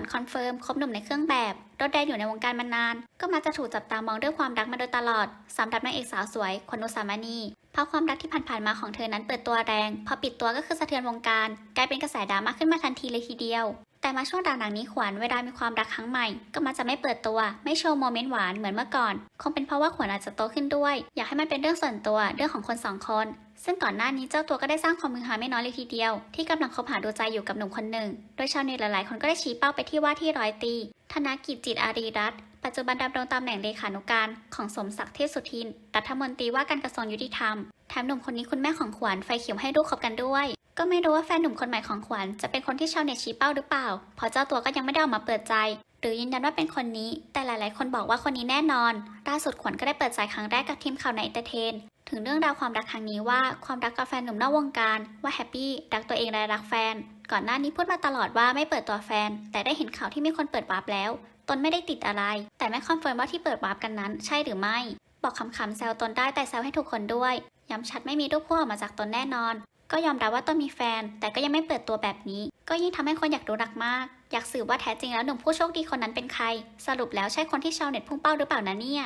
วัญคอนเฟิร์มคบหนุ่มในเครื่องแบบรถแดงอยู่ในวงการมานาน ก็มักจะถูกจับตามองด้วยความรักมาโดยตลอดสำหรับนางเอกสาวสวยขวัญอุสามณีเพราะความรักที่ผ่านๆมาของเธอนั้นเปิดตัวแรง พอปิดตัวก็คือสะเทือนวงการ กลายเป็นกระแสดราม่าขึ้นมาทันทีเลยทีเดียว แต่มาช่วงหลังๆนี้ขวัญเวลามีความรักครั้งใหม่ ก็มักจะไม่เปิดตัว ไม่โชว์โมเมนต์หวานเหมือนเมื่อก่อน คงเป็นเพราะว่าขวัญอาจจะโตขึ้นด้วย อยากให้มันเป็นเรื่องส่วนตัวเรื่องของคนสองคน ซึ่งก่อนหน้านี้เจ้าตัวก็ได้สร้างความมือหาไม่น้อยเลยทีเดียว ที่กำลังคบหาดูใจอยู่กับหนุ่มคนหนึ่ง โดยชาวเน็ตหลายๆ คนก็ได้ชี้เป้าไปที่ว่าที่ร้อยตี ธนกิจจิตอารีรัตน์ปัจจุบันดำรงตำแหน่งเลขานุการ ของสมศักดิ์เทพสุทิน รัฐมนตรีว่าการกระทรวงยุติธรรม แถมหนุ่มคนนี้คุณแม่ของขวัญไฟเขียวให้ลูกคบกันด้วย ก็ไม่รู้ว่าแฟนหนุ่มคนใหม่ของขวัญจะเป็นคนที่ชาวเน็ตชี้เป้าหรือเปล่า เพราะเจ้าตัวก็ยังไม่ได้ออกมาเปิดใจ หรือยืนยันว่าเป็นคนนี้ แต่หลาย ๆ คนบอกว่าคนนี้แน่นอน ล่าสุดขวัญก็ได้เปิดใจครั้งแรกกับทีมข่าวในเอเตอร์เทน ถึงเรื่องราวความรักครั้งนี้ว่าความรักกับแฟนหนุ่มนอกวงการว่าแฮปปี้รักตัวเองและรักแฟน ก่อนหน้านี้พูดมาตลอดว่าไม่เปิดตัวแฟน แต่ได้เห็นข่าวที่มีคนเปิดวาร์ปแล้ว ตนไม่ได้ติดอะไร แต่ไม่คอนเฟิร์มว่าที่เปิดวาร์ปกันนั้น ใช่หรือไม่ บอกคำๆแซวตนได้แต่แซวให้ทุกคนด้วยย้ำชัดไม่มีรูปคู่ออกมาจากตนแน่นอน ก็ยอมรับว่าตนมีแฟน แต่ก็ยังไม่เปิดตัวแบบนี้ ก็ยิ่งทำให้คนอยากรู้รักมาก อยากสืบว่าแท้จริงแล้วหนุ่มผู้โชคดีคนนั้นเป็นใคร สรุปแล้วใช่คนที่ชาวเน็ตพุ่งเป้าหรือเปล่านะเนี่ย